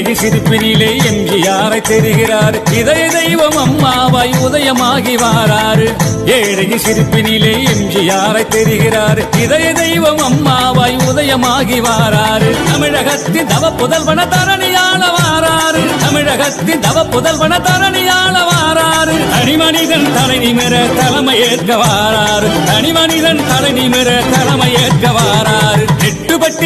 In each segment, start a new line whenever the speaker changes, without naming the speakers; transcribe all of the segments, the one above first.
ஹே! ஏழையின் சிரிப்பினிலே எம்ஜிஆரை தெரிகிறார் இதய தெய்வம் அம்மாவாய் உதயமாகி வாராரு. ஏழகி சிரிப்பினிலே எம்ஜிஆரை தெரிகிறார் இதய தெய்வம் அம்மாவாய் உதயமாகி வாராரு. தமிழகத்தின் தவ புதல்வன தரணியாள வாராரு. தமிழகத்தின் தவ புதல்வன தரணியாள வாராரு. தனிமனிதன் தலை நிமிர தலைமை ஏற்க வாராரு. தனிமனிதன் தலை நிமிர தலைமை ஏற்க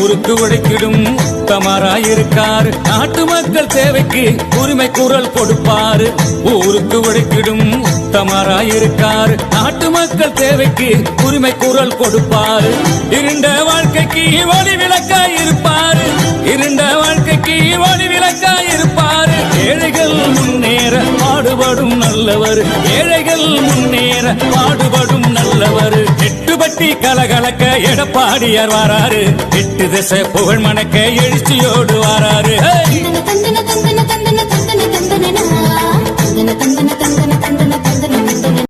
ஊருக்கு உழைக்கிடும் உத்தமராயிருக்காரு. நாட்டு மக்கள் தேவைக்கு உரிமை குரல் கொடுப்பாரு. ஊருக்கு உழைக்கிடும் உத்தமராயிருக்காரு. நாட்டு மக்கள் தேவைக்கு உரிமை குரல் கொடுப்பாரு. இருண்ட வாழ்க்கைக்கு ஒளி விளக்காய் இருப்பார். இருண்ட வாழ்க்கைக்கு ஒளி விளக்காய் இருப்பார். ஏழைகள் முன்னேற பாடுபடும் நல்லவர். ஏழைகள் முன்னேற பாடுபடும் நல்லவர். எட்டுப்பட்டி கலகலக்க எடப்பாடியார் வாராரு. எட்டு திசை புகழ் மணக்க எழுச்சியோடு வாராரு.